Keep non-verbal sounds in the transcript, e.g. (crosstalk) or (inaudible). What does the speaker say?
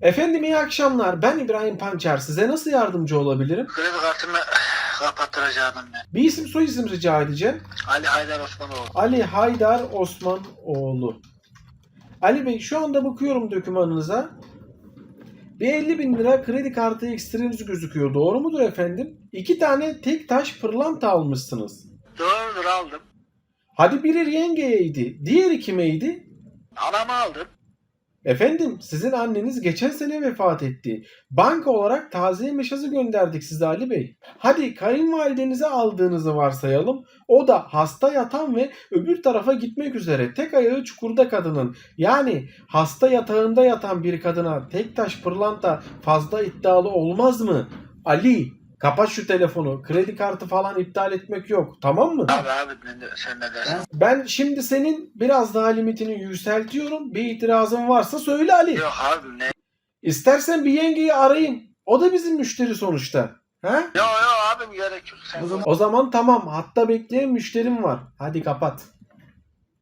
Efendim iyi akşamlar. Ben İbrahim Pançer. Size nasıl yardımcı olabilirim? Kredi kartımı (sighs) kapattıracaktım ben. Bir isim soy isim rica edeceğim. Ali Haydar Osmanoğlu. Ali Haydar Osmanoğlu. Ali Bey şu anda bakıyorum dokümanınıza. Bir 50 bin lira kredi kartı ekstreniz gözüküyor. Doğru mudur efendim? İki tane tek taş pırlanta almışsınız. Doğrudur aldım. Hadi biri yengeyeydi. Diğeri kimeydi? Anamı aldım. Efendim sizin anneniz geçen sene vefat etti. Banka olarak taziye meşazı gönderdik size Ali Bey. Hadi kayınvalidenize aldığınızı varsayalım. O da hasta yatan ve öbür tarafa gitmek üzere tek ayağı çukurda kadının. Yani hasta yatağında yatan bir kadına tek taş pırlanta fazla iddialı olmaz mı? Ali kapat şu telefonu. Kredi kartı falan iptal etmek yok. Tamam mı? Abi abi ben de, sen ne dersin? Ben şimdi senin biraz daha limitini yükseltiyorum. Bir itirazın varsa söyle Ali. Yok abi ne? İstersen bir yengeyi arayayım. O da bizim müşteri sonuçta. Ha? Yok yok abim gerek yok. Sen O zaman tamam. Hatta bekleyen müşterim var. Hadi kapat.